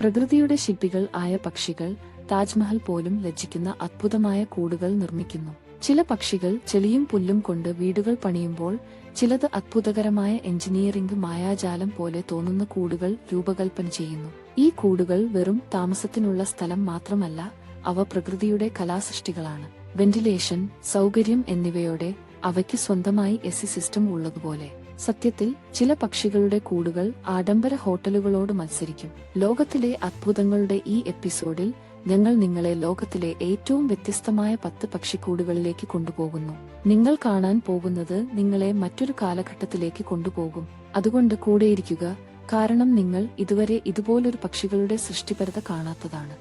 പ്രകൃതിയുടെ ശില്പികൾ ആയ പക്ഷികൾ താജ്മഹൽ പോലും ലജ്ജിക്കുന്ന അത്ഭുതമായ കൂടുകൾ നിർമ്മിക്കുന്നു. ചില പക്ഷികൾ ചെളിയും പുല്ലും കൊണ്ട് വീടുകൾ പണിയുമ്പോൾ ചിലത് അത്ഭുതകരമായ എഞ്ചിനീയറിംഗ് മായാജാലം പോലെ തോന്നുന്ന കൂടുകൾ രൂപകൽപ്പന ചെയ്യുന്നു. ഈ കൂടുകൾ വെറും താമസത്തിനുള്ള സ്ഥലം മാത്രമല്ല അവ പ്രകൃതിയുടെ കലാസൃഷ്ടികളാണ്. വെന്റിലേഷൻ സൗകര്യം എന്നിവയോടെ അവയ്ക്ക് സ്വന്തമായി എസി സിസ്റ്റം ഉള്ളതുപോലെ. സത്യത്തിൽ ചില പക്ഷികളുടെ കൂടുകൾ ആഡംബര ഹോട്ടലുകളോട് മത്സരിക്കും. ലോകത്തിലെ അത്ഭുതങ്ങളുടെ ഈ എപ്പിസോഡിൽ ഞങ്ങൾ നിങ്ങളെ ലോകത്തിലെ ഏറ്റവും വ്യത്യസ്തമായ പത്ത് പക്ഷിക്കൂടുകളിലേക്ക് കൊണ്ടുപോകുന്നു. നിങ്ങൾ കാണാൻ പോകുന്നത് നിങ്ങളെ മറ്റൊരു കാലഘട്ടത്തിലേക്ക് കൊണ്ടുപോകും. അതുകൊണ്ട് കൂടെയിരിക്കുക കാരണം നിങ്ങൾ ഇതുവരെ ഇതുപോലൊരു പക്ഷികളുടെ സൃഷ്ടിപരത കാണാത്തതാണ്.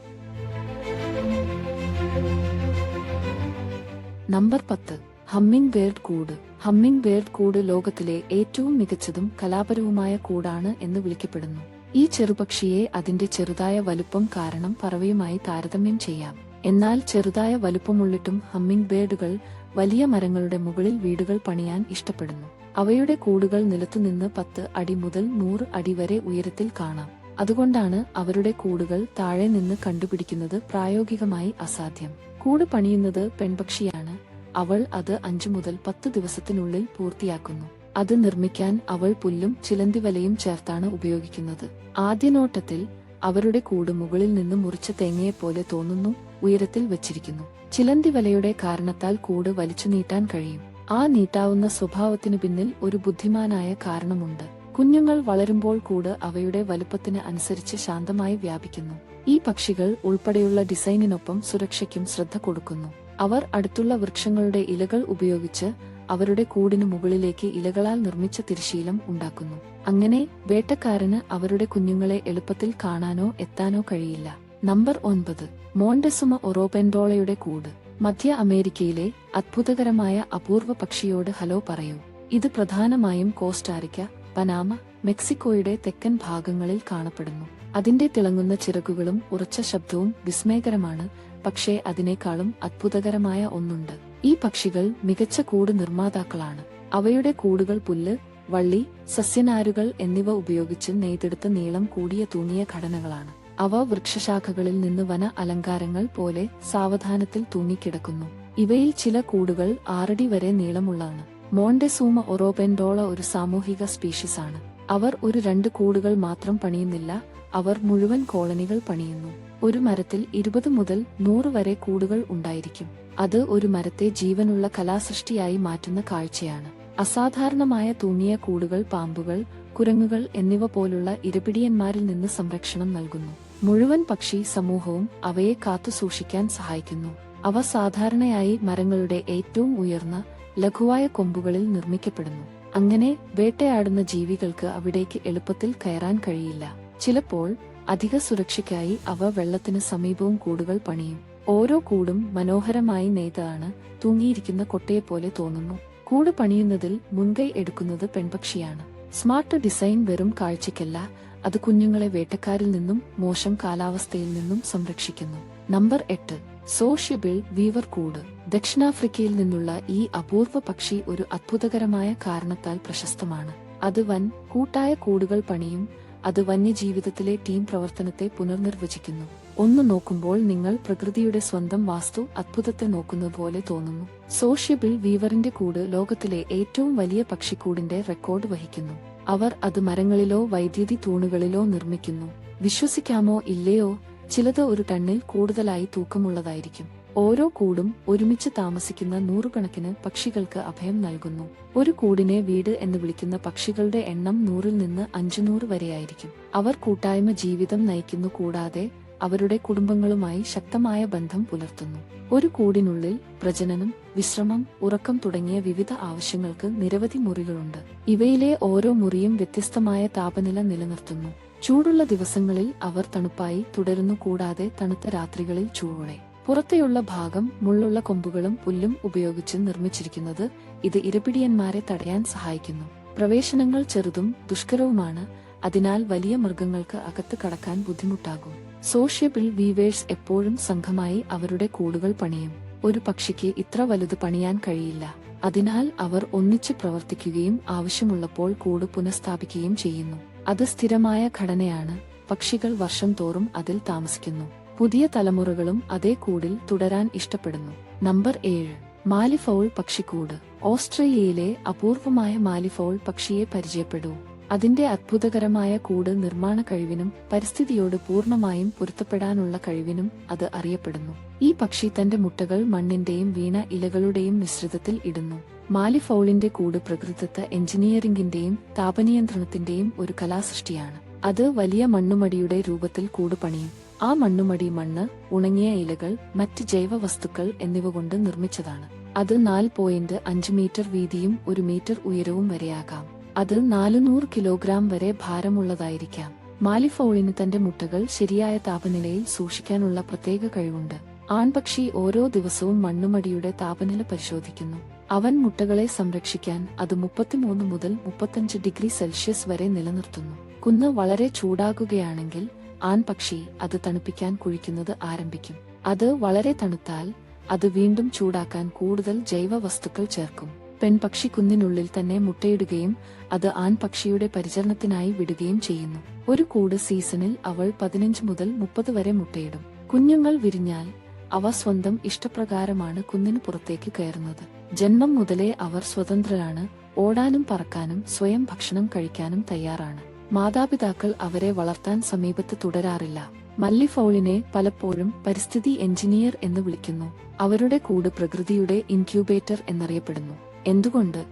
നമ്പർ പത്ത്. ഹമ്മിങ് ബേർഡ് കൂട്. ഹമ്മിംഗ് ബേർഡ് കൂട് ലോകത്തിലെ ഏറ്റവും മികച്ചതും കലാപരവുമായ കൂടാണ് എന്ന് വിളിക്കപ്പെടുന്നു. ഈ ചെറുപക്ഷിയെ അതിന്റെ ചെറുതായ വലുപ്പം കാരണം പറവയുമായി താരതമ്യം ചെയ്യാം. എന്നാൽ ചെറുതായ വലുപ്പമുള്ളിട്ടും ഹമ്മിംഗ് ബേർഡുകൾ വലിയ മരങ്ങളുടെ മുകളിൽ വീടുകൾ പണിയാൻ ഇഷ്ടപ്പെടുന്നു. അവയുടെ കൂടുകൾ നിലത്തുനിന്ന് പത്ത് അടി മുതൽ നൂറ് അടി വരെ ഉയരത്തിൽ കാണാം. അതുകൊണ്ടാണ് അവരുടെ കൂടുകൾ താഴെ നിന്ന് കണ്ടുപിടിക്കുന്നത് പ്രായോഗികമായി അസാധ്യം. കൂട് പണിയുന്നത് പെൺപക്ഷിയാണ്. അവൾ അത് അഞ്ചു മുതൽ പത്ത് ദിവസത്തിനുള്ളിൽ പൂർത്തിയാക്കുന്നു. അത് നിർമ്മിക്കാൻ അവൾ പുല്ലും ചിലന്തിവലയും ചേർത്താണ് ഉപയോഗിക്കുന്നത്. ആദ്യ നോട്ടത്തിൽ അവരുടെ കൂട് മുകളിൽ നിന്ന് മുറിച്ച തേങ്ങയെപ്പോലെ തോന്നുന്നു ഉയരത്തിൽ വച്ചിരിക്കുന്നു. ചിലന്തിവലയുടെ കാരണത്താൽ കൂട് വലിച്ചു നീട്ടാൻ കഴിയും. ആ നീട്ടാവുന്ന സ്വഭാവത്തിനു പിന്നിൽ ഒരു ബുദ്ധിമാനായ കാരണമുണ്ട്. കുഞ്ഞുങ്ങൾ വളരുമ്പോൾ കൂട് അവയുടെ വലുപ്പത്തിന് അനുസരിച്ച് ശാന്തമായി വ്യാപിക്കുന്നു. ഈ പക്ഷികൾ ഉൾപ്പെടെയുള്ള ഡിസൈനിനൊപ്പം സുരക്ഷയ്ക്കും ശ്രദ്ധ കൊടുക്കുന്നു. അവർ അടുത്തുള്ള വൃക്ഷങ്ങളുടെ ഇലകൾ ഉപയോഗിച്ച് അവരുടെ കൂടിനു മുകളിലേക്ക് ഇലകളാൽ നിർമ്മിച്ച തിരശീലം ഉണ്ടാക്കുന്നു. അങ്ങനെ വേട്ടക്കാരന് അവരുടെ കുഞ്ഞുങ്ങളെ എളുപ്പത്തിൽ കാണാനോ എത്താനോ കഴിയില്ല. നമ്പർ ഒൻപത്. മോണ്ടസുമ ഒറോപെൻഡോളയുടെ കൂട്. മധ്യ അമേരിക്കയിലെ അത്ഭുതകരമായ അപൂർവ പക്ഷിയോട് ഹലോ പറയൂ. ഇത് പ്രധാനമായും കോസ്റ്റാരിക്ക പനാമ മെക്സിക്കോയുടെ തെക്കൻ ഭാഗങ്ങളിൽ കാണപ്പെടുന്നു. അതിന്റെ തിളങ്ങുന്ന ചിറകുകളും ഉറച്ച ശബ്ദവും വിസ്മയകരമാണ് പക്ഷേ അതിനേക്കാളും അത്ഭുതകരമായ ഒന്നുണ്ട്. ഈ പക്ഷികൾ മികച്ച കൂട് നിർമ്മാതാക്കളാണ്. അവയുടെ കൂടുകൾ പുല്ല് വള്ളി സസ്യനാരുകൾ എന്നിവ ഉപയോഗിച്ച് നെയ്തെടുത്ത നീളം കൂടിയ തൂങ്ങിയ ഘടനകളാണ്. അവ വൃക്ഷശാഖകളിൽ നിന്ന് വന അലങ്കാരങ്ങൾ പോലെ സാവധാനത്തിൽ തൂങ്ങിക്കിടക്കുന്നു. ഇവയിൽ ചില കൂടുകൾ ആറടി വരെ നീളമുള്ളതാണ്. മോണ്ടെസൂമ ഒറോപെൻഡോള ഒരു സാമൂഹിക സ്പീഷീസാണ്. അവർ ഒരു രണ്ട് കൂടുകൾ മാത്രം പണിയുന്നില്ല അവർ മുഴുവൻ കോളനികൾ പണിയുന്നു. ഒരു മരത്തിൽ ഇരുപത് മുതൽ നൂറ് വരെ കൂടുകൾ ഉണ്ടായിരിക്കും. അത് ഒരു മരത്തെ ജീവനുള്ള കലാസൃഷ്ടിയായി മാറ്റുന്ന കാഴ്ചയാണ്. അസാധാരണമായ തൂങ്ങിയ കൂടുകൾ പാമ്പുകൾ കുരങ്ങുകൾ എന്നിവ പോലുള്ള ഇരപിടിയന്മാരിൽ നിന്ന് സംരക്ഷണം നൽകുന്നു. മുഴുവൻ പക്ഷി സമൂഹവും അവയെ കാത്തു സൂക്ഷിക്കാൻ സഹായിക്കുന്നു. അവ സാധാരണയായി മരങ്ങളുടെ ഏറ്റവും ഉയർന്ന ലഘുവായ കൊമ്പുകളിൽ നിർമ്മിക്കപ്പെടുന്നു. അങ്ങനെ വേട്ടയാടുന്ന ജീവികൾക്ക് അവിടേക്ക് എളുപ്പത്തിൽ കയറാൻ കഴിയില്ല. ചിലപ്പോൾ അധിക സുരക്ഷയ്ക്കായി അവ വെള്ളത്തിന് സമീപവും കൂടുകൾ പണിയും. ഓരോ കൂടും മനോഹരമായി നെയ്താണ് തൂങ്ങിയിരിക്കുന്ന കൊട്ടയെപ്പോലെ തോന്നുന്നു. കൂട് പണിയുന്നതിൽ മുൻകൈ എടുക്കുന്നത് പെൺപക്ഷിയാണ്. സ്മാർട്ട് ഡിസൈൻ വെറും കാഴ്ചയ്ക്കല്ല അത് കുഞ്ഞുങ്ങളെ വേട്ടക്കാരിൽ നിന്നും മോശം കാലാവസ്ഥയിൽ നിന്നും സംരക്ഷിക്കുന്നു. നമ്പർ എട്ട്. സോഷ്യബിൾ വീവർ കൂട്. ദക്ഷിണാഫ്രിക്കയിൽ നിന്നുള്ള ഈ അപൂർവ പക്ഷി ഒരു അത്ഭുതകരമായ കാരണത്താൽ പ്രശസ്തമാണ്. അത് വൻ കൂട്ടായ കൂടുകൾ പണിയും അത് വന്യജീവിതത്തിലെ ടീം പ്രവർത്തനത്തെ പുനർനിർവചിക്കുന്നു. ഒന്ന് നോക്കുമ്പോൾ നിങ്ങൾ പ്രകൃതിയുടെ സ്വന്തം വാസ്തു അത്ഭുതത്തെ നോക്കുന്നത് പോലെ തോന്നുന്നു. സോഷ്യബിൾ വീവറിന്റെ കൂട് ലോകത്തിലെ ഏറ്റവും വലിയ പക്ഷിക്കൂടിന്റെ റെക്കോർഡ് വഹിക്കുന്നു. അവർ അത് മരങ്ങളിലോ വൈദ്യുതി തൂണുകളിലോ നിർമ്മിക്കുന്നു. വിശ്വസിക്കാമോ ഇല്ലയോ? ചിലത് ഒരു ടണ്ണിൽ കൂടുതലായി തൂക്കമുള്ളതായിരിക്കും. ഓരോ കൂടും ഒരുമിച്ച് താമസിക്കുന്ന നൂറുകണക്കിന് പക്ഷികൾക്ക് അഭയം നൽകുന്നു. ഒരു കൂടിനെ വീട് എന്ന് വിളിക്കുന്ന പക്ഷികളുടെ എണ്ണം നൂറിൽ നിന്ന് അഞ്ചുനൂറ് വരെയായിരിക്കും. അവർ കൂട്ടായ്മ ജീവിതം നയിക്കുന്നു കൂടാതെ അവരുടെ കുടുംബങ്ങളുമായി ശക്തമായ ബന്ധം പുലർത്തുന്നു. ഒരു കൂടിനുള്ളിൽ പ്രജനനം വിശ്രമം ഉറക്കം തുടങ്ങിയ വിവിധ ആവശ്യങ്ങൾക്ക് നിരവധി മുറികളുണ്ട്. ഇവയിലെ ഓരോ മുറിയും വ്യത്യസ്തമായ താപനില നിലനിർത്തുന്നു. ചൂടുള്ള ദിവസങ്ങളിൽ അവർ തണുപ്പായി തുടരുന്നു കൂടാതെ തണുത്ത രാത്രികളിൽ ചൂടോടെ. പുറത്തെയുള്ള ഭാഗം മുള്ളുള്ള കൊമ്പുകളും പുല്ലും ഉപയോഗിച്ച് നിർമ്മിച്ചിരിക്കുന്നത് ഇത് ഇരപിടിയന്മാരെ തടയാൻ സഹായിക്കുന്നു. പ്രവേശനങ്ങൾ ചെറുതും ദുഷ്കരവുമാണ്. അതിനാൽ വലിയ മൃഗങ്ങൾക്ക് അകത്ത് കടക്കാൻ ബുദ്ധിമുട്ടാകും. സോഷ്യബിൾ വീവേഴ്സ് എപ്പോഴും സംഘമായി അവരുടെ കൂടുകൾ പണിയും. ഒരു പക്ഷിക്ക് ഇത്ര വലുത് പണിയാൻ കഴിയില്ല. അതിനാൽ അവർ ഒന്നിച്ചു പ്രവർത്തിക്കുകയും ആവശ്യമുള്ളപ്പോൾ കൂട് പുനഃസ്ഥാപിക്കുകയും ചെയ്യുന്നു. അത് സ്ഥിരമായ ഘടനയാണ്. പക്ഷികൾ വർഷം തോറും അതിൽ താമസിക്കുന്നു. പുതിയ തലമുറകളും അതേ കൂടിൽ തുടരാൻ ഇഷ്ടപ്പെടുന്നു. നമ്പർ ഏഴ്. മാലിഫൗൾ പക്ഷിക്കൂട്. ഓസ്ട്രേലിയയിലെ അപൂർവമായ മാലിഫൗൾ പക്ഷിയെ പരിചയപ്പെടൂ. അതിന്റെ അത്ഭുതകരമായ കൂട് നിർമ്മാണ കഴിവിനും പരിസ്ഥിതിയോട് പൂർണമായും പൊരുത്തപ്പെടാനുള്ള കഴിവിനും അത് അറിയപ്പെടുന്നു. ഈ പക്ഷി തന്റെ മുട്ടകൾ മണ്ണിന്റെയും വീണ ഇലകളുടെയും മിശ്രിതത്തിൽ ഇടുന്നു. മാലിഫൗളിന്റെ കൂട് പ്രകൃതിദത്ത എഞ്ചിനീയറിംഗിന്റെയും താപനിയന്ത്രണത്തിന്റെയും ഒരു കലാസൃഷ്ടിയാണ്. അത് വലിയ മണ്ണുമടിയുടെ രൂപത്തിൽ കൂട് പണിയും. ആ മണ്ണുമടി മണ്ണ് ഉണങ്ങിയ ഇലകൾ മറ്റ് ജൈവ വസ്തുക്കൾ എന്നിവ കൊണ്ട് നിർമ്മിച്ചതാണ്. അത് നാല് പോയിന്റ് അഞ്ച് മീറ്റർ വീതിയും ഒരു മീറ്റർ ഉയരവും വരെയാകാം. അത് നാലുനൂറ് കിലോഗ്രാം വരെ ഭാരമുള്ളതായിരിക്കാം. മാലിഫൗളിന് തന്റെ മുട്ടകൾ ശരിയായ താപനിലയിൽ സൂക്ഷിക്കാനുള്ള പ്രത്യേക കഴിവുണ്ട്. ആൺപക്ഷി ഓരോ ദിവസവും മണ്ണുമടിയുടെ താപനില പരിശോധിക്കുന്നു. അവൻ മുട്ടകളെ സംരക്ഷിക്കാൻ അത് മുപ്പത്തിമൂന്ന് മുതൽ മുപ്പത്തഞ്ച് ഡിഗ്രി സെൽഷ്യസ് വരെ നിലനിർത്തുന്നു. കുന്ന് വളരെ ചൂടാകുകയാണെങ്കിൽ ആൺപക്ഷി അത് തണുപ്പിക്കാൻ കുഴിക്കുന്നത് ആരംഭിക്കും. അത് വളരെ തണുത്താൽ അത് വീണ്ടും ചൂടാക്കാൻ കൂടുതൽ ജൈവ വസ്തുക്കൾ ചേർക്കും. പെൺപക്ഷി കുന്നിനുള്ളിൽ തന്നെ മുട്ടയിടുകയും അത് ആൺപക്ഷിയുടെ പരിചരണത്തിനായി വിടുകയും ചെയ്യുന്നു. ഒരു കൂട് സീസണിൽ അവൾ പതിനഞ്ച് മുതൽ മുപ്പത് വരെ മുട്ടയിടും. കുഞ്ഞുങ്ങൾ വിരിഞ്ഞാൽ അവ സ്വന്തം ഇഷ്ടപ്രകാരമാണ് കുന്നിന് പുറത്തേക്ക് കയറുന്നത്. ജന്മം മുതലേ അവർ സ്വതന്ത്രരാണ് ഓടാനും പറക്കാനും സ്വയം ഭക്ഷണം കഴിക്കാനും തയ്യാറാണ്. മാതാപിതാക്കൾ അവരെ വളർത്താൻ സമീപത്ത് തുടരാറില്ല. മല്ലിഫൌളിനെ പലപ്പോഴും പരിസ്ഥിതി എഞ്ചിനീയർ എന്ന് വിളിക്കുന്നു. അവരുടെ കൂട് പ്രകൃതിയുടെ ഇൻക്യൂബേറ്റർ എന്നറിയപ്പെടുന്നു. എന്തുകൊണ്ട്?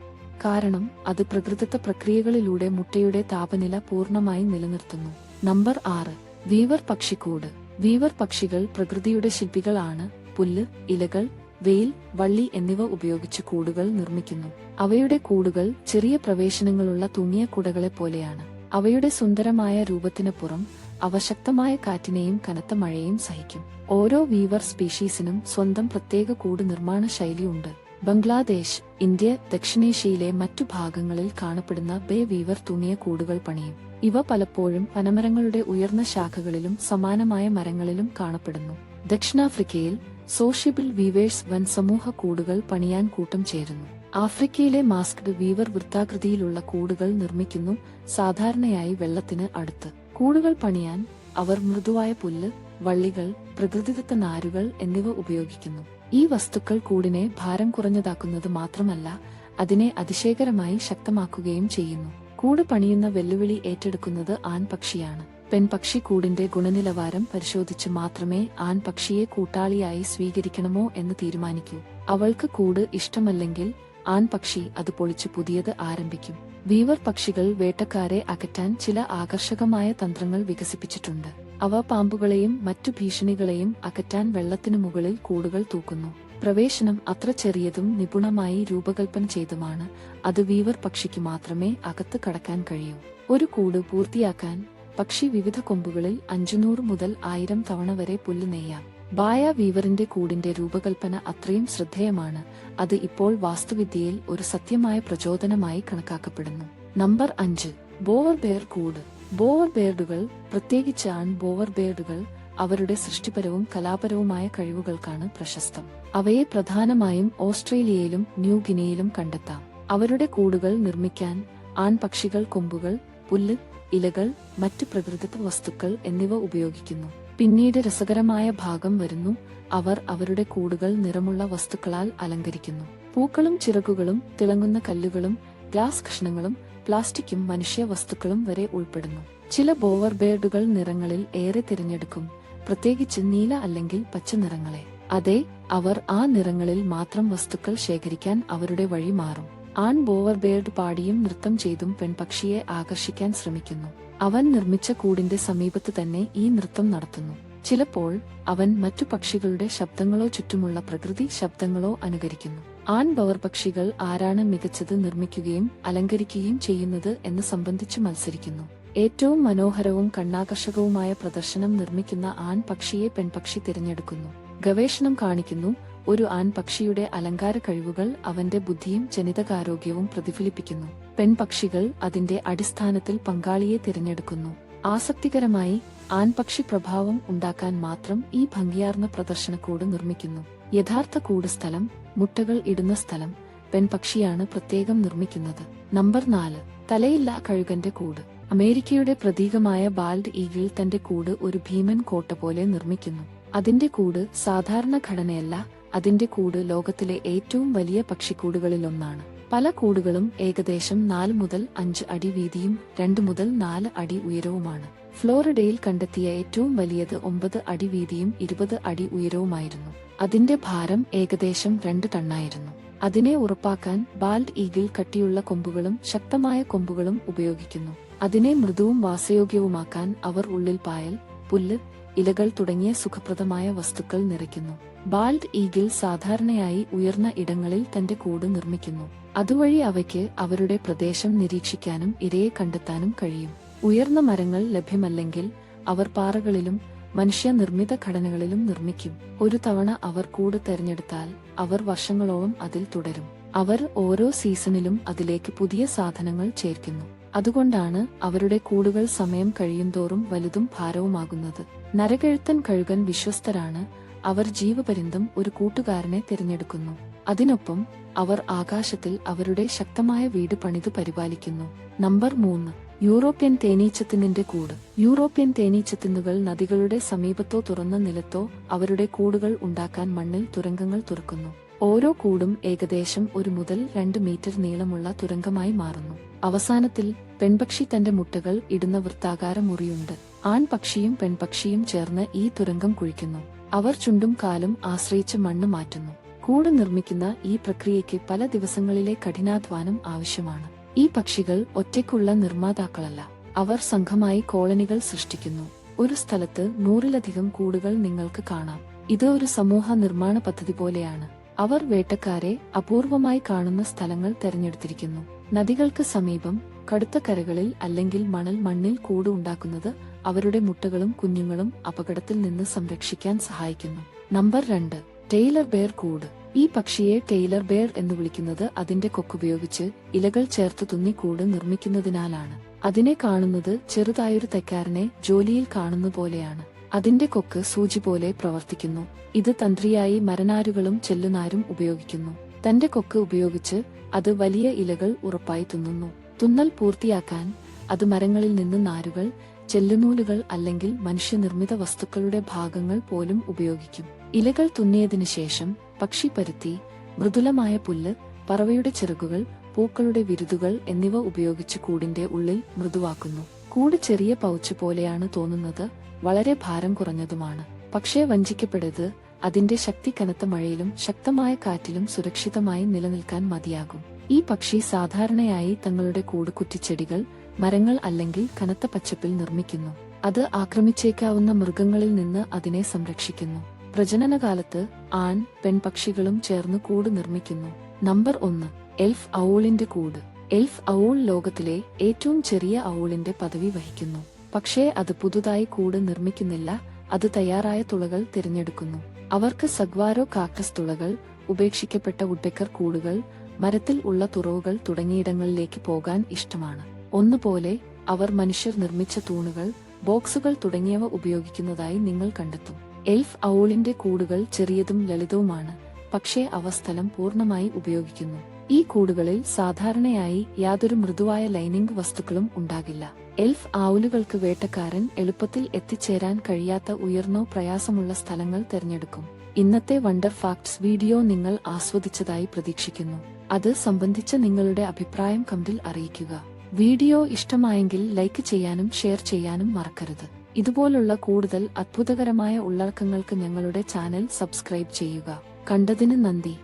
കാരണം അത് പ്രകൃതിത്വ പ്രക്രിയകളിലൂടെ മുട്ടയുടെ താപനില പൂർണമായി നിലനിർത്തുന്നു. നമ്പർ ആറ്. വീവർ പക്ഷിക്കൂട്. വീവർ പക്ഷികൾ പ്രകൃതിയുടെ ശില്പികളാണ്. പുല്ല് ഇലകൾ വെയിൽ വള്ളി എന്നിവ ഉപയോഗിച്ച് കൂടുകൾ നിർമ്മിക്കുന്നു. അവയുടെ കൂടുകൾ ചെറിയ പ്രവേശനങ്ങളുള്ള തുണിയ കുടകളെ പോലെയാണ്. അവയുടെ സുന്ദരമായ രൂപത്തിന് പുറം അവ ശക്തമായ കാറ്റിനെയും കനത്ത മഴയും സഹിക്കും. ഓരോ വീവർ സ്പീഷീസിനും സ്വന്തം പ്രത്യേക കൂട് നിർമ്മാണ ശൈലിയുണ്ട്. ബംഗ്ലാദേശ് ഇന്ത്യ ദക്ഷിണേഷ്യയിലെ മറ്റു ഭാഗങ്ങളിൽ കാണപ്പെടുന്ന ബേ വീവർ തുണിയ കൂടുകൾ പണിയും. ഇവ പലപ്പോഴും പനമരങ്ങളുടെ ഉയർന്ന ശാഖകളിലും സമാനമായ മരങ്ങളിലും കാണപ്പെടുന്നു. ദക്ഷിണാഫ്രിക്കയിൽ സോഷ്യബിൾ വീവേഴ്സ് വൻ സമൂഹ കൂടുകൾ പണിയാൻ കൂട്ടം ചേരുന്നു. ആഫ്രിക്കയിലെ മാസ്ക്ഡ് വീവർ വൃത്താകൃതിയിലുള്ള കൂടുകൾ നിർമ്മിക്കുന്നു സാധാരണയായി വെള്ളത്തിന് അടുത്ത്. കൂടുകൾ പണിയാൻ അവർ മൃദുവായ പുല്ല് വള്ളികൾ പ്രകൃതിദത്ത നാരുകൾ എന്നിവ ഉപയോഗിക്കുന്നു. ഈ വസ്തുക്കൾ കൂടിനെ ഭാരം കുറഞ്ഞതാക്കുന്നത് മാത്രമല്ല അതിനെ അതിശയകരമായി ശക്തമാക്കുകയും ചെയ്യുന്നു. കൂട് പണിയുന്ന വെല്ലുവിളി ഏറ്റെടുക്കുന്നത് ആൺപക്ഷിയാണ് പെൺപക്ഷി കൂടിന്റെ ഗുണനിലവാരം പരിശോധിച്ച് മാത്രമേ ആൺപക്ഷിയെ കൂട്ടാളിയായി സ്വീകരിക്കണമോ എന്ന് തീരുമാനിക്കൂ. അവൾക്ക് കൂട് ഇഷ്ടമല്ലെങ്കിൽ ആൺപക്ഷി അത് പൊളിച്ച് പുതിയത് ആരംഭിക്കും. വീവർ പക്ഷികൾ വേട്ടക്കാരെ അകറ്റാൻ ചില ആകർഷകമായ തന്ത്രങ്ങൾ വികസിപ്പിച്ചിട്ടുണ്ട്. അവ പാമ്പുകളെയും മറ്റു ഭീഷണികളെയും അകറ്റാൻ വെള്ളത്തിനു മുകളിൽ കൂടുകൾ തൂക്കുന്നു. പ്രവേശനം അത്ര ചെറിയതും നിപുണമായി രൂപകൽപ്പന ചെയ്തുമാണ്. അത് വീവർ പക്ഷിക്ക് മാത്രമേ അകത്ത് കടക്കാൻ കഴിയൂ. ഒരു കൂട് പൂർത്തിയാക്കാൻ പക്ഷി വിവിധ കൊമ്പുകളിൽ അഞ്ചുനൂറ് മുതൽ ആയിരം തവണ വരെ പുല്ല് നെയ്യാം. ബായ വീവറിന്റെ കൂടിന്റെ രൂപകൽപ്പന അത്രയും ശ്രദ്ധേയമാണ്. അത് ഇപ്പോൾ വാസ്തുവിദ്യയിൽ ഒരു സത്യമായ പ്രചോദനമായി കണക്കാക്കപ്പെടുന്നു. നമ്പർ അഞ്ച്. ബോവർ ബെയർ കൂട്. ബോവർ ബെയർഡുകൾ പ്രത്യേകിച്ച് ആൺ ബോവർ ബെയർഡുകൾ അവരുടെ സൃഷ്ടിപരവും കലാപരവുമായ കഴിവുകൾക്കാണ് പ്രശസ്തം. അവയെ പ്രധാനമായും ഓസ്ട്രേലിയയിലും ന്യൂ ഗിനിയയിലും കണ്ടെത്താം. അവരുടെ കൂടുകൾ നിർമ്മിക്കാൻ ആൺപക്ഷികൾ കൊമ്പുകൾ പുല്ല് ഇലകൾ മറ്റ് പ്രകൃതിത്വ വസ്തുക്കൾ എന്നിവ ഉപയോഗിക്കുന്നു. പിന്നീട് രസകരമായ ഭാഗം വരുന്നു. അവർ അവരുടെ കൂടുകൾ നിറമുള്ള വസ്തുക്കളാൽ അലങ്കരിക്കുന്നു. പൂക്കളും ചിറകുകളും തിളങ്ങുന്ന കല്ലുകളും ഗ്ലാസ് കഷ്ണങ്ങളും പ്ലാസ്റ്റിക്കും മനുഷ്യ വസ്തുക്കളും വരെ ഉൾപ്പെടുന്നു. ചില ബോവർ ബേർഡുകൾ നിറങ്ങളിൽ ഏറെ തിരഞ്ഞെടുക്കും. പ്രത്യേകിച്ച് നീല അല്ലെങ്കിൽ പച്ച നിറങ്ങളെ. അതെ അവർ ആ നിറങ്ങളിൽ മാത്രം വസ്തുക്കൾ ശേഖരിക്കാൻ അവരുടെ വഴി മാറും. ആൺ ബോവർ ബേർഡ് പാടിയും നൃത്തം ചെയ്തും പെൺപക്ഷിയെ ആകർഷിക്കാൻ ശ്രമിക്കുന്നു. അവൻ നിർമ്മിച്ച കൂടിന്റെ സമീപത്ത് തന്നെ ഈ നൃത്തം നടത്തുന്നു. ചിലപ്പോൾ അവൻ മറ്റു പക്ഷികളുടെ ശബ്ദങ്ങളോ ചുറ്റുമുള്ള പ്രകൃതി ശബ്ദങ്ങളോ അനുകരിക്കുന്നു. ആൺ പക്ഷികൾ ആരാണ് മികച്ചത് നിർമ്മിക്കുകയും അലങ്കരിക്കുകയും ചെയ്യുന്നത് എന്ന് സംബന്ധിച്ച് മത്സരിക്കുന്നു. ഏറ്റവും മനോഹരവും കണ്ണാകർഷകവുമായ പ്രദർശനം നിർമ്മിക്കുന്ന ആൺ പക്ഷിയെ പെൺപക്ഷി തിരഞ്ഞെടുക്കുന്നു. ഗവേഷണം കാണിക്കുന്നു ഒരു ആൺപക്ഷിയുടെ അലങ്കാര കഴിവുകൾ അവന്റെ ബുദ്ധിയും ജനിതകാരോഗ്യവും പ്രതിഫലിപ്പിക്കുന്നു. പെൺപക്ഷികൾ അതിന്റെ അടിസ്ഥാനത്തിൽ പങ്കാളിയെ തിരഞ്ഞെടുക്കുന്നു. ആസക്തികരമായി ആൺപക്ഷി പ്രഭാവം ഉണ്ടാക്കാൻ മാത്രം ഈ ഭംഗിയാർന്ന പ്രദർശനക്കൂട് നിർമ്മിക്കുന്നു. യഥാർത്ഥ കൂട് സ്ഥലം മുട്ടകൾ ഇടുന്ന സ്ഥലം പെൺപക്ഷിയാണ് പ്രത്യേകം നിർമ്മിക്കുന്നത്. നമ്പർ നാല് തലയില്ല കഴുകന്റെ കൂട്. അമേരിക്കയുടെ പ്രതീകമായ ബാൽഡ് ഈഗിൾ തന്റെ കൂട് ഒരു ഭീമൻ കോട്ട പോലെ നിർമ്മിക്കുന്നു. അതിന്റെ കൂട് സാധാരണ ഘടനയല്ല അതിന്റെ കൂട് ലോകത്തിലെ ഏറ്റവും വലിയ പക്ഷിക്കൂടുകളിലൊന്നാണ്. പല കൂടുകളും ഏകദേശം നാല് മുതൽ അഞ്ച് അടി വീതിയും രണ്ട് മുതൽ നാല് അടി ഉയരവുമാണ്. ഫ്ലോറിഡയിൽ കണ്ടെത്തിയ ഏറ്റവും വലിയത് ഒമ്പത് അടി വീതിയും ഇരുപത് അടി ഉയരവുമായിരുന്നു. അതിന്റെ ഭാരം ഏകദേശം രണ്ട് ടണ്ണായിരുന്നു. അതിനെ ഉറപ്പാക്കാൻ ബാൽഡ് ഈഗിൾ കട്ടിയുള്ള കൊമ്പുകളും ശക്തമായ കൊമ്പുകളും ഉപയോഗിക്കുന്നു. അതിനെ മൃദുവും വാസയോഗ്യവുമാക്കാൻ അവർ ഉള്ളിൽ പായൽ പുല്ല് ഇലകൾ തുടങ്ങിയ സുഖപ്രദമായ വസ്തുക്കൾ നിറയ്ക്കുന്നു. ബാൽഡ് ഈഗിൾ സാധാരണയായി ഉയർന്ന ഇടങ്ങളിൽ തന്റെ കൂട് നിർമ്മിക്കുന്നു. അതുവഴി അവയ്ക്ക് അവരുടെ പ്രദേശം നിരീക്ഷിക്കാനും ഇരയെ കണ്ടെത്താനും കഴിയും. ഉയർന്ന മരങ്ങൾ ലഭ്യമല്ലെങ്കിൽ അവർ പാറകളിലും മനുഷ്യനിർമ്മിത ഘടനകളിലും നിർമ്മിക്കും. ഒരു തവണ അവർ കൂട് തെരഞ്ഞെടുത്താൽ അവർ വർഷങ്ങളോളം അതിൽ തുടരും. അവർ ഓരോ സീസണിലും അതിലേക്ക് പുതിയ സാധനങ്ങൾ ചേർക്കുന്നു. അതുകൊണ്ടാണ് അവരുടെ കൂടുകൾ സമയം കഴിയുന്തോറും വലുതും ഭാരവുമാകുന്നത്. നരകഴുത്തൻ കഴുകൻ വിശ്വസ്തരാണ്. അവർ ജീവപര്യന്തം ഒരു കൂട്ടുകാരനെ തിരഞ്ഞെടുക്കുന്നു. അതിനൊപ്പം അവർ ആകാശത്തിൽ അവരുടെ ശക്തമായ വീട് പണിതു പരിപാലിക്കുന്നു. നമ്പർ മൂന്ന്. യൂറോപ്യൻ തേനീച്ചത്തിന്നിന്റെ കൂട്. യൂറോപ്യൻ തേനീച്ചത്തിന്നുകൾ നദികളുടെ സമീപത്തോ തുറന്ന നിലത്തോ അവരുടെ കൂടുകൾ ഉണ്ടാക്കാൻ മണ്ണിൽ തുരങ്കങ്ങൾ തുറക്കുന്നു. ഓരോ കൂടും ഏകദേശം ഒരു മുതൽ രണ്ട് മീറ്റർ നീളമുള്ള തുരങ്കമായി മാറുന്നു. അവസാനത്തിൽ പെൺപക്ഷി തന്റെ മുട്ടകൾ ഇടുന്ന വൃത്താകാര മുറിയുണ്ട് ആൺപക്ഷിയും പെൺപക്ഷിയും ചേർന്ന് ഈ തുരങ്കം കുഴിക്കുന്നു. അവർ ചുണ്ടും കാലും ആശ്രയിച്ച് മണ്ണ് മാറ്റുന്നു. കൂട് നിർമ്മിക്കുന്ന ഈ പ്രക്രിയയ്ക്ക് പല ദിവസങ്ങളിലെ കഠിനാധ്വാനം ആവശ്യമാണ്. ഈ പക്ഷികൾ ഒറ്റയ്ക്കുള്ള നിർമ്മാതാക്കളല്ല. അവർ സംഘമായി കോളനികൾ സൃഷ്ടിക്കുന്നു. ഒരു സ്ഥലത്ത് നൂറിലധികം കൂടുകൾ നിങ്ങൾക്ക് കാണാം. ഇത് ഒരു സമൂഹ നിർമ്മാണ പദ്ധതി പോലെയാണ്. അവർ വേട്ടക്കാരെ അപൂർവമായി കാണുന്ന സ്ഥലങ്ങൾ തെരഞ്ഞെടുത്തിരിക്കുന്നു. നദികൾക്ക് സമീപം കടുത്ത കരകളിൽ അല്ലെങ്കിൽ മണൽ മണ്ണിൽ കൂട് ഉണ്ടാക്കുന്നത് അവരുടെ മുട്ടകളും കുഞ്ഞുങ്ങളും അപകടത്തിൽ നിന്ന് സംരക്ഷിക്കാൻ സഹായിക്കുന്നു. നമ്പർ രണ്ട് ടെയ്ലർ ബെയർ കൂട്. ഈ പക്ഷിയെ ടെയ്ലർ ബെയർ എന്ന് വിളിക്കുന്നത് അതിന്റെ കൊക്കുപയോഗിച്ച് ഇലകൾ ചേർത്ത് തുന്നി കൂട് നിർമ്മിക്കുന്നതിനാലാണ്. അതിനെ കാണുന്നത് ചെറുതായൊരു തെക്കാരനെ ജോലിയിൽ കാണുന്ന പോലെയാണ്. അതിന്റെ കൊക്ക് സൂചി പോലെ പ്രവർത്തിക്കുന്നു. ഇത് തന്ത്രിയായി മരനാരുകളും ചെല്ലുനാരും ഉപയോഗിക്കുന്നു. തന്റെ കൊക്ക് ഉപയോഗിച്ച് അത് വലിയ ഇലകൾ ഉറപ്പായി തുന്നുന്നു. തുന്നൽ പൂർത്തിയാക്കാൻ അത് മരങ്ങളിൽ നിന്ന് നാരുകൾ ചെല്ലുനൂലുകൾ അല്ലെങ്കിൽ മനുഷ്യനിർമ്മിത വസ്തുക്കളുടെ ഭാഗങ്ങൾ പോലും ഉപയോഗിക്കും. ഇലകൾ തുന്നിയതിനു ശേഷം പക്ഷി പരുത്തി മൃദുലമായ പുല്ല് പറവയുടെ ചിറകുകൾ പൂക്കളുടെ വിരുതുകൾ എന്നിവ ഉപയോഗിച്ച് കൂടിന്റെ ഉള്ളിൽ മൃദുവാക്കുന്നു. കൂട് ചെറിയ പൗച്ച് പോലെയാണ് തോന്നുന്നത് വളരെ ഭാരം കുറഞ്ഞതുമാണ്. പക്ഷേ വഞ്ചിക്കപ്പെടരുത് അതിന്റെ ശക്തി കനത്ത മഴയിലും ശക്തമായ കാറ്റിലും സുരക്ഷിതമായി നിലനിൽക്കാൻ മതിയാകും. ഈ പക്ഷി സാധാരണയായി തങ്ങളുടെ കൂട് കുറ്റിച്ചെടികൾ മരങ്ങൾ അല്ലെങ്കിൽ കനത്ത പച്ചപ്പിൽ നിർമ്മിക്കുന്നു. അത് ആക്രമിച്ചേക്കാവുന്ന മൃഗങ്ങളിൽ നിന്ന് അതിനെ സംരക്ഷിക്കുന്നു. പ്രജനനകാലത്ത് ആൺ പെൺപക്ഷികളും ചേർന്ന് കൂട് നിർമ്മിക്കുന്നു. നമ്പർ ഒന്ന് എൽഫ് ഔളിന്റെ കൂട്. എൽഫ് ഔൾ ലോകത്തിലെ ഏറ്റവും ചെറിയ ഔളിന്റെ പദവി വഹിക്കുന്നു. പക്ഷേ അത് പുതുതായി കൂട് നിർമ്മിക്കുന്നില്ല അത് തയ്യാറായ തുളകൾ തിരഞ്ഞെടുക്കുന്നു. അവർക്ക് സഗ്വാരോ കാക്കസ് തുളകൾ ഉപേക്ഷിക്കപ്പെട്ട ഉഡ്ഡക്കർ കൂടുകൾ മരത്തിൽ ഉള്ള തുറവുകൾ തുടങ്ങിയിടങ്ങളിലേക്ക് പോകാൻ ഇഷ്ടമാണ്. ഒന്നുപോലെ അവർ മനുഷ്യർ നിർമ്മിച്ച തൂണുകൾ ബോക്സുകൾ തുടങ്ങിയവ ഉപയോഗിക്കുന്നതായി നിങ്ങൾ കണ്ടെത്തും. എൽഫ് ഔളിന്റെ കൂടുകൾ ചെറിയതും ലളിതവുമാണ് പക്ഷേ അവ സ്ഥലം പൂർണമായി ഉപയോഗിക്കുന്നു. ഈ കൂടുകളിൽ സാധാരണയായി യാതൊരു മൃദുവായ ലൈനിംഗ് വസ്തുക്കളും ഉണ്ടാകില്ല. എൽഫ് ആവുലുകൾക്ക് വേട്ടക്കാരൻ എളുപ്പത്തിൽ എത്തിച്ചേരാൻ കഴിയാത്ത ഉയർന്നോ പ്രയാസമുള്ള സ്ഥലങ്ങൾ തിരഞ്ഞെടുക്കും. ഇന്നത്തെ വണ്ടർ ഫാക്ട്സ് വീഡിയോ നിങ്ങൾ ആസ്വദിച്ചതായി പ്രതീക്ഷിക്കുന്നു. അത് സംബന്ധിച്ച നിങ്ങളുടെ അഭിപ്രായം കമന്റിൽ അറിയിക്കുക. വീഡിയോ ഇഷ്ടമായെങ്കിൽ ലൈക്ക് ചെയ്യാനും ഷെയർ ചെയ്യാനും മറക്കരുത്. ഇതുപോലുള്ള കൂടുതൽ അത്ഭുതകരമായ ഉള്ളടക്കങ്ങൾക്ക് ഞങ്ങളുടെ ചാനൽ സബ്സ്ക്രൈബ് ചെയ്യുക. കണ്ടതിന് നന്ദി.